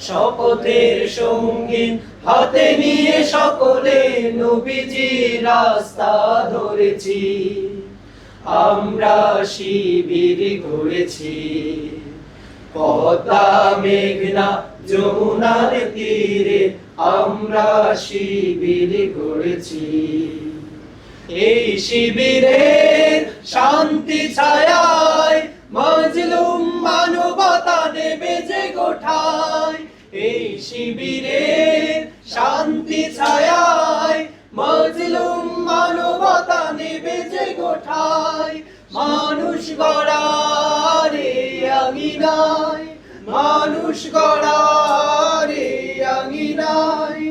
শপথের সংগীত হাতে নিয়ে সকলে নবীজি রাস্তা ধরেছি। আমরা শিবির করেছি পদ্মা, মেঘনা, যমুনার তীরে আমরা শিবির করেছি এই শিবিরের শান্তি ছায়ায় এই শিবিরের শান্তি ছায়ায় মজলুম মানবতা নেবে যে গোঠায়। মানুষ গড়ারে আঙিনায় মানুষ গড়ারে আঙিনায়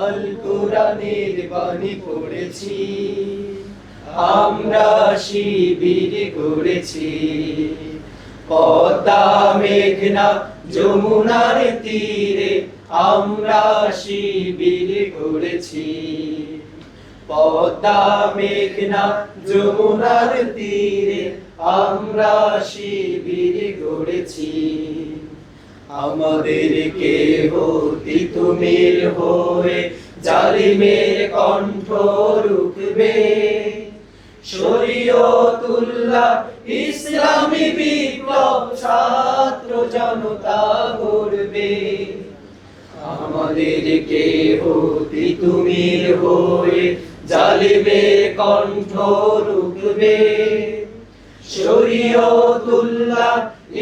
আল কোরআনের বাণী পড়েছি, আমরা শিবির করেছি। পদ্মা, মেঘনা, যমুনার তীরে আমরা শিবির করেছি। পদ্মা মেঘনা যমুনার তীরে আমরা শিবির গড়েছি আমাদের কেহ তিতুমির হয়ে জালিমের কণ্ঠ রুখবে। শরীয়তুল্লাহ ইসলামী বিপ্লব ছাত্র জনতা গড়বে। আমাদের কেহ তিতুমির হয়ে জালিমের কণ্ঠ রুখবে। শরীয়তুল্লাহ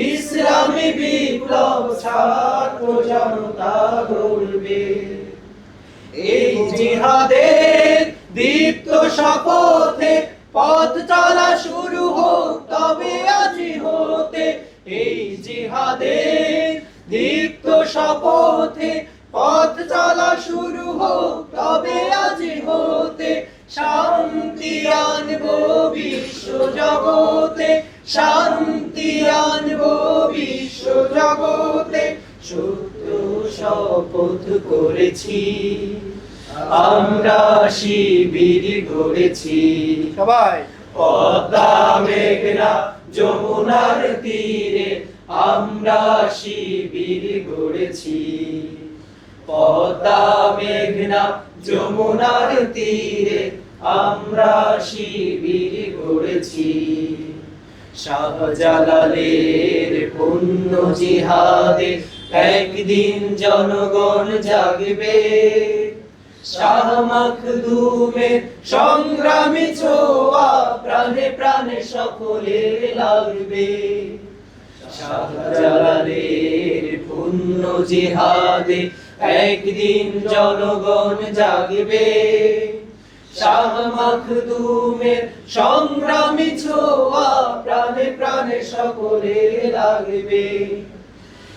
ইসলামী বিপ্লব ছাত্র জনতা গড়বে। এই জিহাদের দীপ্ত শপথে পথ চলা শুরু হোক, তবে আজি হতে এই জিহাদের দীপ্ত শপথে পথ চলা শুরু হোক তবে আজি হতে শান্তি আনব বিশ্ব জগতে শান্তি আনব বিশ্ব জগতে। সত্য শপথ করেছি আমরা শিবির গড়েছি। সবাই। পদ্মা মেঘনা যমুনার তীরে আমরা শিবির গড়েছি। পদ্মা মেঘনা যমুনার তীরে আমরা শিবির গড়েছি শাহজালালের পুণ্য জিহাদে একদিন জনগণ জাগবে। শাহ মখদুমের সংগ্রামী ছোয়া প্রাণে প্রাণে সকলে লাগবে। শাহজালালের পুণ্য জিহাদে একদিন জনগণ জাগবে। শাহ মখদুমের সংগ্রামী ছোয়া প্রাণে প্রাণে সকলে লাগবে।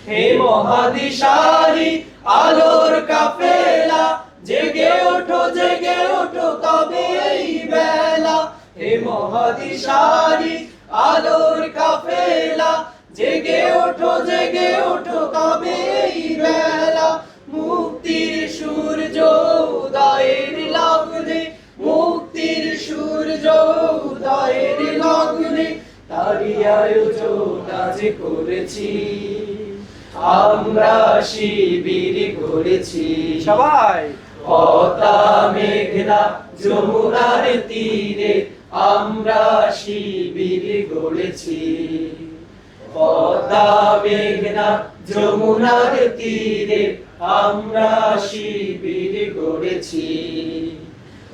হে মহাদিশারি আলোর কাফেলা, জেগে ওঠো জেগে ওঠো তবে এই বেলা। হে মহাদিশারি আলোর কাফেলা, জেগে ওঠো জেগে ওঠো সূর্য উদয়ের লগ্নে তারি আয়োজন আজ করেছি। আমরা শিবির করেছি। সবাই। পদ্মা মেঘনা যমুনার তীরে আমরা শিবির গড়েছি। পদ্মা মেঘনা যমুনার তীরে আমরা শিবির গড়েছি।